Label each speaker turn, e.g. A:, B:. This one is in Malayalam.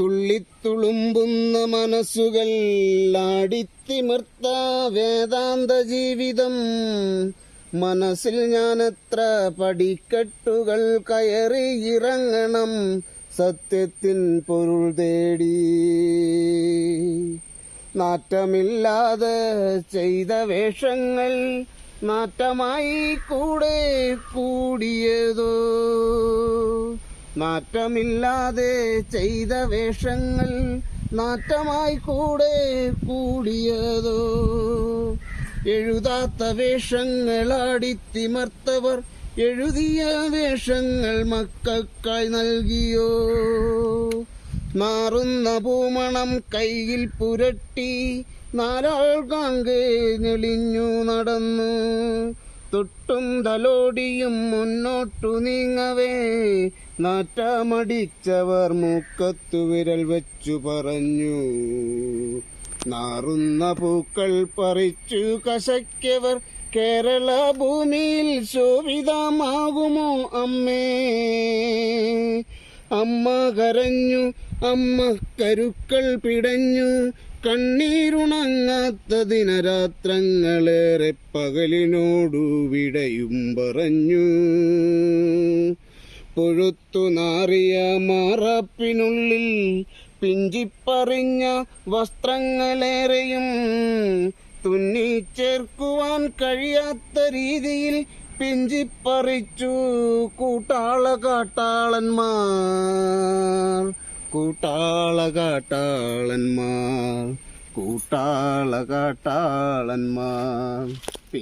A: തുള്ളിത്തുളുമ്പുന്ന മനസ്സുകൾ ആടിത്തിമിർത്ത വേദാന്ത ജീവിതം. മനസ്സിൽ ഞാനെത്ര പടിക്കെട്ടുകൾ കയറി ഇറങ്ങണം സത്യത്തിൻ പൊരുൾ തേടി. നാറ്റമില്ലാതെ ചെയ്ത വേഷങ്ങൾ നാറ്റമായി കൂടെ നാറ്റമില്ലാതെ ചെയ്ത വേഷങ്ങൾ നാറ്റമായി കൂടെ കൂടിയതോ? എഴുതാത്ത വേഷങ്ങൾ അടിത്തിമർത്തവർ എഴുതിയ വേഷങ്ങൾ മക്കൾക്കായി നൽകിയോ? മാറുന്ന പൂമണം കയ്യിൽ പുരട്ടി നാലാൾ കാങ്കെ ഞെളിഞ്ഞു നടന്നു. തൊട്ടും തലോടിയും മുന്നോട്ടു നീങ്ങവേ. നാറ്റാമടിച്ചവർ മൂക്കത്തു വിരൽ വെച്ചു പറഞ്ഞു. നാറുന്ന പൂക്കൾ പറിച്ചു കശയ്ക്കവർ കേരള ഭൂമിയിൽ ശോഭിതമാകുമോ അമ്മേ? അമ്മ കരഞ്ഞു അമ്മ കരുക്കൾ പിടഞ്ഞു. കണ്ണീരുണങ്ങാത്ത ദിനരാത്രങ്ങളേറെ പകലിനോടു വിടയും പറഞ്ഞു. പൊഴുത്തു നാറിയ മാറാപ്പിനുള്ളിൽ പിഞ്ചിപ്പറിഞ്ഞ വസ്ത്രങ്ങളേറെയും തുന്നിച്ചേർക്കുവാൻ കഴിയാത്ത രീതിയിൽ പിഞ്ചിപ്പറിച്ചു കൂട്ടാള കാട്ടാളന്മാർ കൂട്ടാള കാട്ടാളന്മാർ കൂട്ടാള കാട്ടാളന്മാർ